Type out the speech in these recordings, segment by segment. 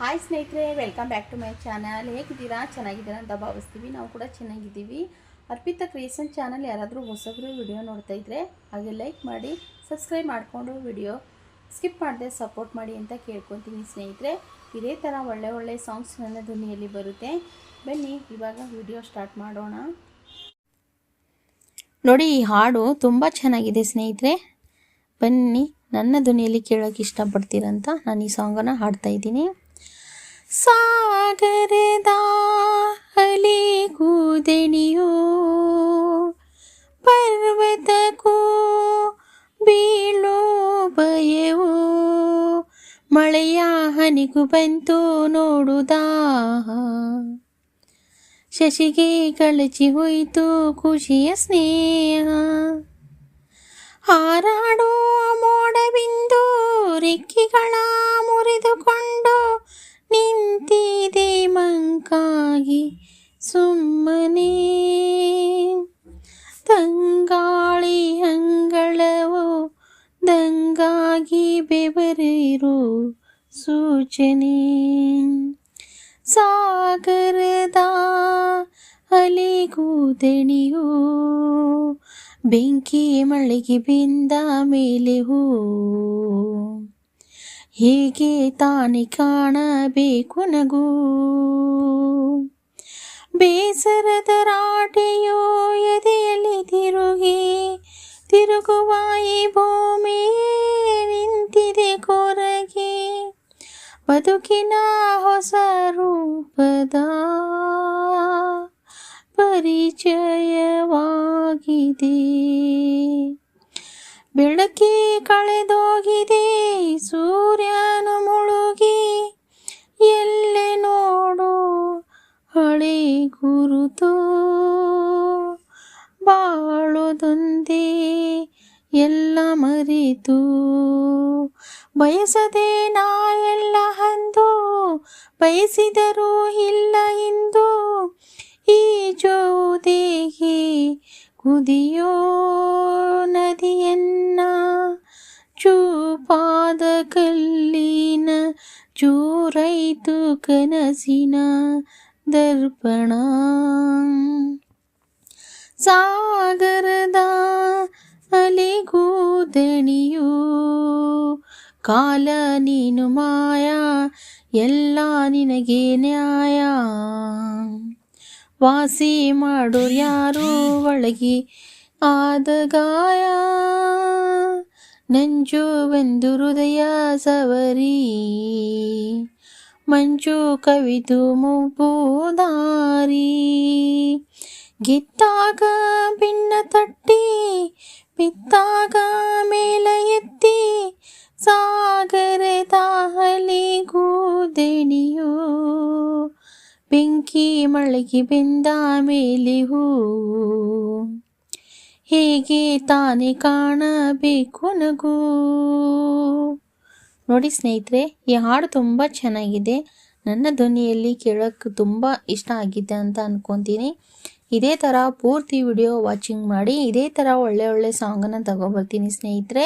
Hi ಸ್ನೇಹಿತರೆ welcome back to my channel ಹೇಗಿದ್ದೀರಾ? ಚೆನ್ನಾಗಿದ್ದೀರಾ ಅಂತ ಭಾವಿಸ್ತೀವಿ. ನಾವು ಕೂಡ ಚೆನ್ನಾಗಿದ್ದೀವಿ. ಅರ್ಪಿತಾ ಕ್ರಿಯೇಷನ್ ಚಾನಲ್ ಯಾರಾದರೂ ಹೊಸಬ್ರು ವಿಡಿಯೋ ನೋಡ್ತಾ ಇದ್ರೆ ಹಾಗೆ ಲೈಕ್ ಮಾಡಿ ಸಬ್ಸ್ಕ್ರೈಬ್ ಮಾಡಿಕೊಂಡು ವಿಡಿಯೋ ಸ್ಕಿಪ್ ಮಾಡದೆ ಸಪೋರ್ಟ್ ಮಾಡಿ ಅಂತ ಕೇಳ್ಕೊತೀನಿ ಸ್ನೇಹಿತರೆ. ಇದೇ ಥರ ಒಳ್ಳೆ ಒಳ್ಳೆ ಸಾಂಗ್ಸ್ ನನ್ನ ಧ್ವನಿಯಲ್ಲಿ ಬರುತ್ತೆ. ಬನ್ನಿ, ಇವಾಗ ವಿಡಿಯೋ ಸ್ಟಾರ್ಟ್ ಮಾಡೋಣ. ನೋಡಿ, ಈ ಹಾಡು ತುಂಬ ಚೆನ್ನಾಗಿದೆ ಸ್ನೇಹಿತರೆ. ಬನ್ನಿ, ನನ್ನ ಧ್ವನಿಯಲ್ಲಿ ಕೇಳೋಕೆ ಇಷ್ಟಪಡ್ತೀರಂತ ನಾನು ಈ ಸಾಂಗನ್ನು ಹಾಡ್ತಾ ಇದ್ದೀನಿ. ಸಾಗರದ ಅಲೆ ಕೂದಣಿಯೋ ಪರ್ವತಕ್ಕೂ ಬೀಳೋ ಭಯವೋ ಮಳೆಯ ಹನಿಗು ಬಂತು ನೋಡುದಾ? ಶಶಿಗೆ ಕಳಚಿ ಹೋಯಿತು ಖುಷಿಯ ಸ್ನೇಹ. ಹಾರಾಡೋ ಮೋಡವಿಂದು ರೆಕ್ಕೆಗಳ ಮಂಕಾಗಿ ಸುಮ್ಮನೆ ತಂಗಾಳಿ ಅಂಗಳವು ದಂಗಾಗಿ ಬೆವರಿರು ಸೂಚನೆ. ಸಾಗರದ ಅಲೆಗೂ ದಣಿಯೋ ಬೆಂಕಿ ಮಳೆಗೆ ಬಿಂದ ಮೇಲೆ ಹೂ. ಹೇಗೆ ತಾನೇ ಕಾಣಬೇಕು ನಗು. ಬೇಸರದ ರಾಟೆಯೋ ಎದೆಯಲ್ಲಿ ತಿರುಗಿ, ತಿರುಗುವ ಈ ಭೂಮಿ ನಿಂತಿದೆ ಕೊರಗೆ. ಬದುಕಿನ ಹೊಸ ರೂಪದ ಪರಿಚಯವಾಗಿದೆ. ಬೆಳಕಿ ಕಳೆದೋಗಿದೆ ಗುರುತು ಬಾಳೋದೊಂದೇ ಎಲ್ಲ ಮರೆತು. ಬಯಸದೆ ನಾ ಎಲ್ಲ ಅಂದು, ಬಯಸಿದರೂ ಇಲ್ಲ ಇಂದು. ಈ ಜೋದೇಹಿ ಕುದಿಯೋ ನದಿಯನ್ನ ಚೂಪಾದ ಕಲ್ಲಿನ ಚೂರೈತು ಕನಸಿನ ದರ್ಪಣ. ಸಾಗರದ ಅಲೆಗೂ ದಣಿಯೋ ಕಾಲ ನೀನು ಮಾಯ, ಎಲ್ಲ ನಿನಗೆ ನ್ಯಾಯ. ವಾಸಿ ಮಾಡೋರು ಯಾರು ಒಳಗೆ ಆದ ಗಾಯ? ನಂಜು ಒಂದು ಹೃದಯ ಸವರಿ. ಮಂಜು ಕವಿದು ಮುಬ್ಬು ದಾರಿ ಗೆದ್ದಾಗ ಭಿನ್ನ ತಟ್ಟಿ, ಬಿದ್ದಾಗ ಮೇಲ ಎತ್ತಿ ಸಾಗರದ ಅಲೆಗೂ ದಣಿಯೋ ಬೆಂಕಿ ಮಳಗಿ ಬೆಂದ ಮೇಲೆ ಹೂ. ಹೇಗೆ ತಾನೇ ಕಾಣಬೇಕು ನಗು. ನೋಡಿ ಸ್ನೇಹಿತರೆ, ಈ ಹಾಡು ತುಂಬ ಚೆನ್ನಾಗಿದೆ. ನನ್ನ ಧ್ವನಿಯಲ್ಲಿ ಕೇಳೋಕ್ಕೆ ತುಂಬ ಇಷ್ಟ ಆಗಿದೆ ಅಂತ ಅಂದ್ಕೊತೀನಿ ಇದೇ ಥರ ಪೂರ್ತಿ ವಿಡಿಯೋ ವಾಚಿಂಗ್ ಮಾಡಿ, ಇದೇ ಥರ ಒಳ್ಳೆ ಒಳ್ಳೆ ಸಾಂಗನ್ನು ತಗೊಬರ್ತೀನಿ ಸ್ನೇಹಿತರೆ.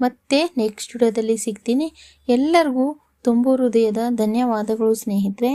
ಮತ್ತೆ ನೆಕ್ಸ್ಟ್ ವಿಡಿಯೋದಲ್ಲಿ ಸಿಗ್ತೀನಿ. ಎಲ್ಲರಿಗೂ ತುಂಬು ಹೃದಯದ ಧನ್ಯವಾದಗಳು ಸ್ನೇಹಿತರೆ.